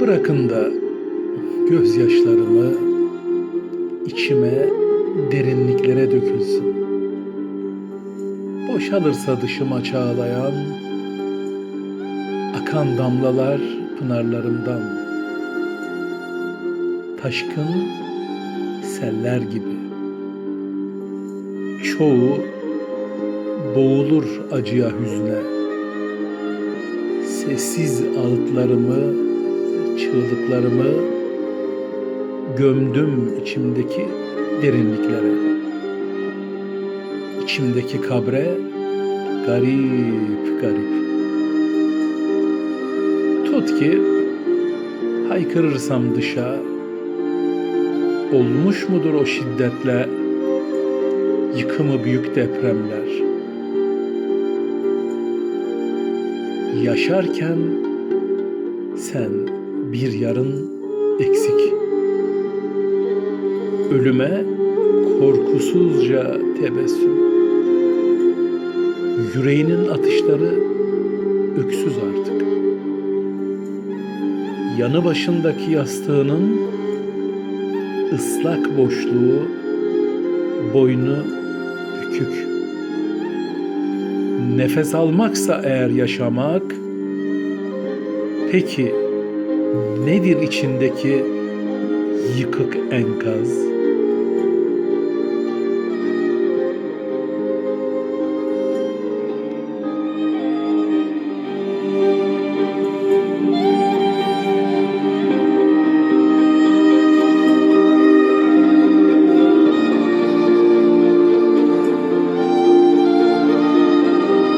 Bırakın da gözyaşlarımı içime derinliklere dökülsün. Boşalırsa dışıma çağlayan akan damlalar pınarlarımdan. Taşkın seller gibi. Çoğu boğulur acıya hüzne sessiz ağıtlarımı çığlıklarımı gömdüm içimdeki derinliklere. İçimdeki kabre garip garip. Tut ki haykırırsam dışa olmuş mudur o şiddetle yıkımı büyük depremler yaşarken sen bir yarın eksik. Ölüme korkusuzca tebessüm. Yüreğinin atışları öksüz artık. Yanı başındaki yastığının ıslak boşluğu boynu bükük nefes almaksa eğer yaşamak peki nedir içindeki yıkık enkaz